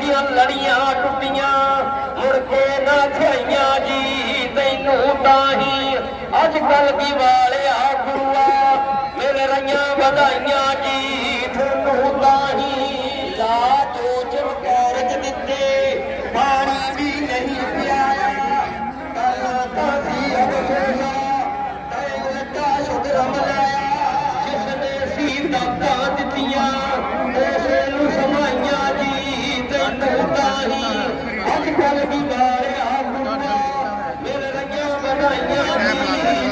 ਦੀਆਂ ਲੜੀਆਂ ਟੁੱਟੀਆਂ। ਮੁੜ ਕੇ ਨਾ ਥਿਆਈਆਂ ਜੀ, ਤੈਨੂੰ ਤਾਂ ਹੀ। ਅੱਜ ਕੱਲ ਦੀ ਵਾਲਿਆ ਗੁਰੂਆ, ਮਿਲ ਰਹੀਆਂ ਵਧਾਈਆਂ।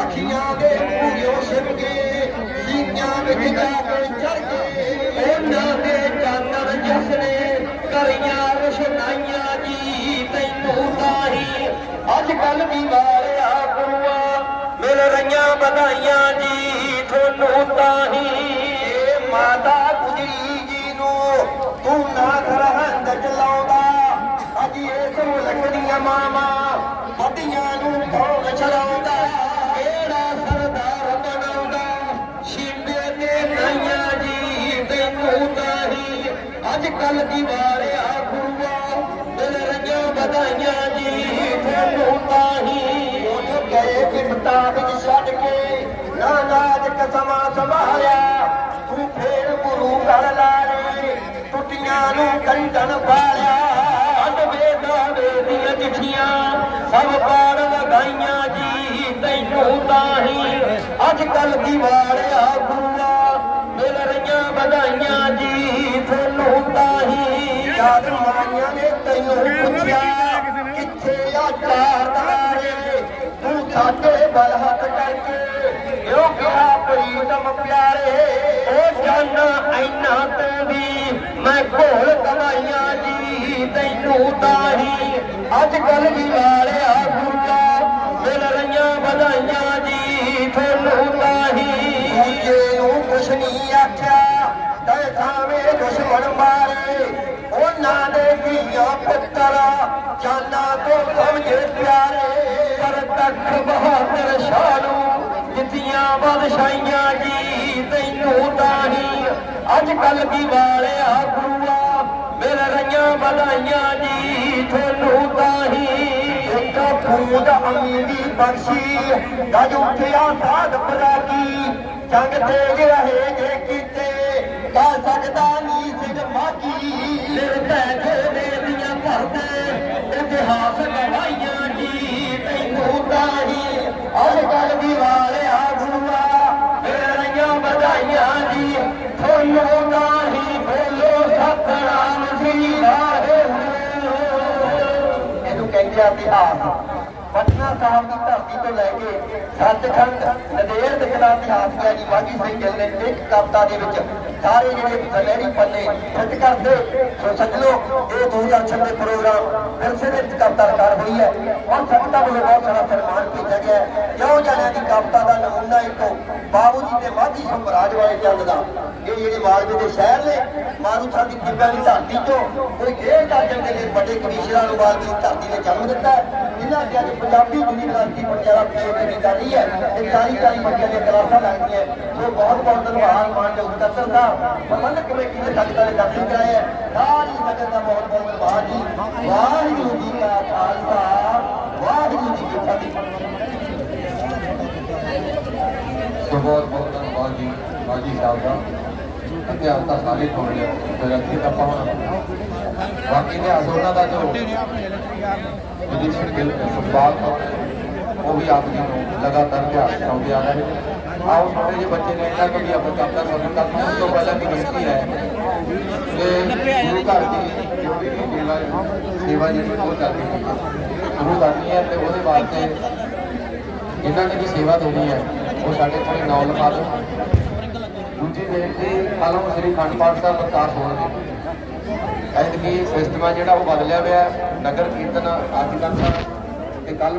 ਅੱਖੀਆਂ ਦੇ ਮੂਹਰਿਓਂ ਛਿਪ ਗਏ ਵਿੱਚ ਜਾ ਕੇ ਚੜ ਗਏ ਉਹਨਾਂ ਦੇ ਚਾਨਣ ਜਿਸ ਕਰੀਆਂ ਰਸ਼ਨਾਈਆਂ ਜੀ ਤੈਨੂੰ ਤਾਂ ਅੱਜ ਕੱਲ ਵੀ ਵਾਲਿਆ ਗੁਰੂਆ ਮਿਲ ਰਹੀਆਂ ਵਧਾਈਆਂ ਜੀ ਤੁਹਾਨੂੰ ਤਾਂ ਮਾਤਾ ਗੁਜਰੀ ਜੀ ਨੂੰ ਤੂੰ ਨਾ ਸਰਹੰਦ ਚਲਾਉਂਦਾ। ਅੱਜ ਇਸ ਨੂੰ ਲੱਗਦੀਆਂ ਮਾਮਾ ਵੱਡੀਆਂ ਨੂੰ ਕੌਣ ਚਲਾਉਂਦਾ ਕਿਹੜਾ ਸਰਦਾਰ ਬਣਾਉਂਦਾ? ਸ਼ਿੰਦੇ ਤੇ ਨਾਈਆਂ ਜੀ ਤੈਨੂੰ ਤਾਂ ਅੱਜ ਕੱਲ ਦੀਵਾਰਿਆ ਗੁਰੂਆ ਮਿਲ ਰਹੀਆਂ ਵਧਾਈਆਂ ਜੀ ਤੁਹਾਨੂੰ ਤਾਂ ਉਹ ਗਏ ਕਿਮਤਾ ਵਿੱਚ ਛੱਡ ਕੇ ਨਾ ਨਾਜ ਕਸਮਾਂ ਸੰਭਾਲਿਆ। ਤੂੰ ਫੇਰ ਗੁਰੂ ਘਰ ਲਾਰੇ, ਟੁੱਟੀਆਂ ਨੂੰ ਕੰਡਣ ਪਾਲਿਆ ਅੱਜ ਕੱਲ ਦੀ ਵਾਲਿਆ ਗੁਰੂਆ ਮਿਲ ਰਹੀਆਂ ਵਧਾਈਆਂ ਜੀ ਤੁਹਾਨੂੰ ਤਾਂ ਯਾਦ ਮਾਈਆਂ ਨੇ ਤੈਨੂੰ ਪੁੱਛਿਆ, ਕਿੱਥੇ ਆ ਚਾਰ ਤੂੰ ਸਾਡੇ ਬਲ ਕਰਕੇ ਕਿਉਂ ਕਿਹਾ ਪ੍ਰੀਤਮ ਪਿਆਰੇ ਉਹ ਜਾਨਾ ਐਨਾ ਤੂੰ ਵੀ ਮੈਂ ਕੋਲ ਕਮਾਈਆਂ ਜੀ, ਤੈਨੂੰ ਤਾਹੀ ਅੱਜ ਕੱਲ ਦੀ ਕੁਛ ਨਹੀਂ ਆਖਿਆ, ਤੈ ਥਾਵੇਂ ਦੁਸ਼ਮਣ ਮਾਰੇ, ਉਹਨਾਂ ਦੇ ਧੀਆਂ ਪੁੱਤਰ ਜਾਨਾਂ ਤੋਂ ਸਮਝੇ ਪਿਆਰੇ। ਪਰ ਤੱਕ ਬਹਾਦਰ ਸ਼ਾਹ ਨੂੰ ਬਾਦਸ਼ਾਹੀਆਂ ਜੀ, ਤੈਨੂੰ ਤਾਂ ਹੀ ਅੱਜ ਕੱਲ ਦੀ ਵਾਲਿਆ ਗੁਰੂਆ, ਮਿਲ ਰਹੀਆਂ ਵਧਾਈਆਂ ਜੀ, ਤੁਹਾਨੂੰ ਤਾਂ ਹੀ ਇੱਕ ਫੂਦ ਅਮੀਰੀ ਬਖਸ਼ੀ, ਗੱਜ ਉੱਠਿਆ ਸਾਧ ਪਰਾਗੀ ਜੰਗ ਤੇ ਰਹੇ ਜੇ ਕੀਤੇ ਕਾ ਸਕਦਾ ਨੀ ਸਿਰ ਮਾਗੀ ਨਿਰਭੈ ਦੀਆਂ ਭਰਦੇ ਇਤਿਹਾਸ ਗਵਾਈਆਂ ਜੀ ਤੈਨੂੰ ਤਾਂ ਅੱਜ ਕੱਲ ਦੀ ਵਾਲਿਆ ਗੁਰੂਆ। ਮੇਰੀਆਂ ਵਧਾਈਆਂ ਜੀ ਤੁਹਾਨੂੰ ਤਾਂ ਬੋਲੋ ਸਤਨਾਮ ਸ੍ਰੀ ਵਾਹਿਗੁਰੂ ਇਹਨੂੰ ਕਹਿੰਦੇ ਆ ਇਤਿਹਾਸ ਪਟਨਾ ਸਾਹਿਬ ਦੀ ਧਰਤੀ ਤੋਂ ਲੈ ਕੇ ਸੱਚਖੰਡ ਨਦੇੜ ਤੱਕ ਦਾ ਜੀ ਮਾਝੀ ਸਿੰਘ ਗਿੱਲ ਨੇ ਇੱਕ ਕਵਿਤਾ ਦੇ ਵਿੱਚ ਸਾਰੇ ਜਿਹੜੇ ਸਲੇਰੀ ਪੰਨੇ ਫਿੱਟ ਕਰਦੇ। ਸੋ ਸੱਜਣੋ, ਇਹ 2006 ਦੇ ਪ੍ਰੋਗਰਾਮ ਵਿਰਸੇ ਦੇ ਵਿੱਚ ਕਵਿਤਾ ਰਿਕਾਰਡ ਹੋਈ ਹੈ। ਔਰ ਸੰਗਤਾਂ ਵੱਲੋਂ ਬਹੁਤ ਸਾਰਾ ਸਨਮਾਨ ਕੀਤਾ ਗਿਆ ਹੈ। ਕਿਉਂ ਜਾਣਿਆ ਦੀ ਕਵਿਤਾ ਦਾ ਨਮੂਨਾ ਇੱਕੋ ਬਾਬੂ ਜੀ ਤੇ ਮਾਝੀ ਸੰਭਰਾਜ ਵਾਲੇ ਚੰਦ ਦਾ। ਇਹ ਜਿਹੜੇ ਮਾਲਵੇ ਦੇ ਸ਼ਹਿਰ ਨੇ, ਮਾਰੂ ਸਾਹਿਬ ਦੀ ਟਿੱਬਿਆਂ ਦੀ ਧਰਤੀ ਤੋਂ ਕੋਈ ਡੇਢ ਦਰਜਨ ਦੇ ਲਈ ਵੱਡੇ ਕਮਿਸ਼ਨਰਾਂ ਨੂੰ ਮਾਲਵੇ ਦੀ ਧਰਤੀ ਨੇ ਜਨਮ ਦਿੱਤਾ ਇਹਨਾਂ ਜਿਨ੍ਹਾਂ ਦੇ ਅੱਜ ਪੰਜਾਬੀ ਯੂਨੀਵਰਸਿਟੀ ਪਟਿਆਲਾ ਪੀਐਚਡੀ ਜਾ ਰਹੀ ਹੈ ਤੇ 40 40 ਬੱਚਿਆਂ ਦੀਆਂ ਕਲਾਸਾਂ ਲੱਗਦੀਆਂ ਸੋ ਬਹੁਤ ਬਹੁਤ ਧੰਨਵਾਦ ਮਾਨਯੋਗ ਦਰਸ਼ਨ ਦਾ। ਪ੍ਰਬੰਧਕ ਕਮੇਟੀ ਦੇ ਸਾਡੇ ਸਾਰੇ ਦਰਸ਼ਨ ਕਰਾਏ ਸਾਰੀ ਸੰਗਤ ਦਾ ਬਹੁਤ ਬਹੁਤ ਧੰਨਵਾਦ ਜੀ। ਵਾਹਿਗੁਰੂ ਜੀ ਕਾ ਖਾਲਸਾ ਵਾਹਿਗੁਰੂ ਜੀ ਕੀ ਫਤਿਹ ਸੋ ਬਹੁਤ ਬਹੁਤ ਧੰਨਵਾਦ ਜੀ ਬਾਜੀ ਸਾਹਿਬ ਦਾ ਤਾਂ ਸਾਰੇ ਸੁਣ ਲਿਆ। ਫਿਰ ਅੱਗੇ ਆਪਾਂ ਹੁਣ ਬਾਕੀ ਇਤਿਹਾਸ ਉਹਨਾਂ ਦਾ ਜੋ ਵਿਦਿਸ਼ਨ ਗਿਲ ਸੁਭਾਗ ਉਹ ਵੀ ਆਪ ਜੀ ਨੂੰ ਲਗਾਤਾਰ ਧਿਆਨ ਸੁਣਾਉਂਦੇ ਆ ਰਹੇ ਨੇ। ਆਓ ਛੋਟੇ ਜਿਹੇ ਬੱਚੇ ਨੇ ਇਹਨਾਂ ਕਦੀ ਆਪਾਂ ਕਵਿਤਾ ਸੁਣਨ ਦਾ ਸਭ ਤੋਂ ਪਹਿਲਾਂ ਵੀ ਬੇਨਤੀ ਹੈ ਕਿ ਗੁਰੂ ਘਰ ਦੀ ਜੋ ਵੀ ਸੇਵਾ ਜਿਹੜੀ ਉਹ ਚੱਲਦੀ ਹੈ। ਸ਼ੁਰੂ ਕਰਨੀ ਹੈ ਤੇ ਉਹਦੇ ਵਾਸਤੇ ਇਹਨਾਂ ਨੇ ਵੀ ਸੇਵਾ ਦੇਣੀ ਹੈ, ਉਹ ਸਾਡੇ ਕੋਲ ਨਾਮ ਲਿਖਾ ਦਿਓ। ਬੇਨਤੀ ਕੱਲ੍ਹ ਨੂੰ ਸ੍ਰੀ ਖੰਡ ਪਾਠ ਸਾਹਿਬ ਪ੍ਰਕਾਸ਼ ਹੋਣਗੇ ਐਤਕੀ ਸਿਸਟਮ ਆ ਜਿਹੜਾ ਉਹ ਬਦਲਿਆ ਹੋਇਆ ਨਗਰ ਕੀਰਤਨ ਅੱਜ ਕੱਲ੍ਹ ਤੇ ਕੱਲ੍ਹ ਨੂੰ